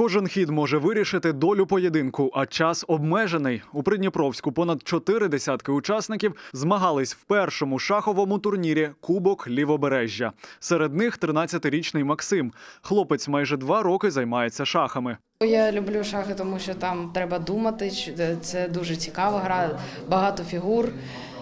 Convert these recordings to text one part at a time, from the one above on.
Кожен хід може вирішити долю поєдинку, а час обмежений. У Придніпровську понад чотири десятки учасників змагались в першому шаховому турнірі Кубок Лівобережжя. Серед них 13-річний Максим. Хлопець майже два роки займається шахами. Я люблю шахи, тому що там треба думати. Це дуже цікава гра, багато фігур.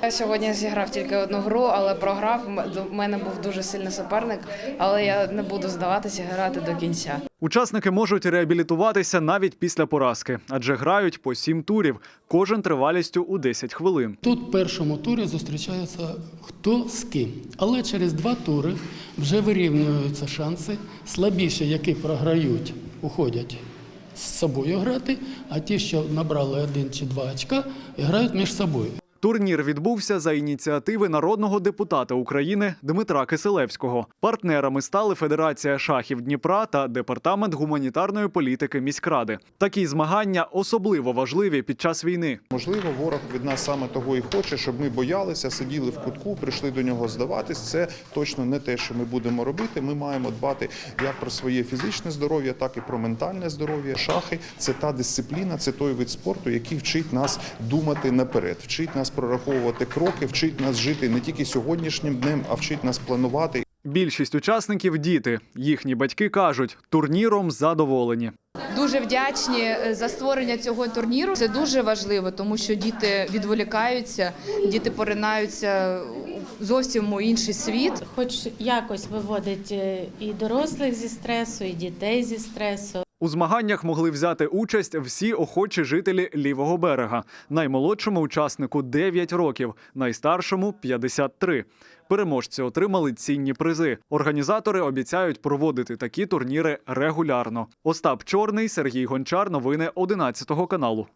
Я сьогодні зіграв тільки одну гру, але програв. До- мене був дуже сильний суперник, але я не буду здаватися грати до кінця. Учасники можуть реабілітуватися навіть після поразки, адже грають по сім турів, кожен тривалістю у 10 хвилин. Тут в першому турі зустрічається хто з ким. Але через два тури вже вирівнюються шанси. Слабіші, які програють, уходять з собою грати, а ті, що набрали один чи два очка, грають між собою. Турнір відбувся за ініціативи народного депутата України Дмитра Киселевського. Партнерами стали Федерація шахів Дніпра та Департамент гуманітарної політики міськради. Такі змагання особливо важливі під час війни. Можливо, ворог від нас саме того і хоче, щоб ми боялися, сиділи в кутку, прийшли до нього здаватись. Це точно не те, що ми будемо робити. Ми маємо дбати як про своє фізичне здоров'я, так і про ментальне здоров'я. Шахи це та дисципліна, це той вид спорту, який вчить нас думати наперед, вчить нас прораховувати кроки, вчить нас жити не тільки сьогоднішнім днем, а вчить нас планувати Більшість учасників діти. Їхні батьки кажуть, турніром задоволені. Дуже вдячні е, за створення цього турніру. Це дуже важливо, тому що діти відволікаються, діти поринаються зовсім у інший світ. хоч якось виводить е, і дорослих зі стресу, і дітей зі стресу. У змаганнях могли взяти участь всі охочі жителі лівого берега. Наймолодшому учаснику 9 років, найстаршому 53. Переможці отримали цінні призи. Організатори обіцяють проводити такі турніри регулярно. Остап Чорний, Сергій Гончар. Новини 11 каналу.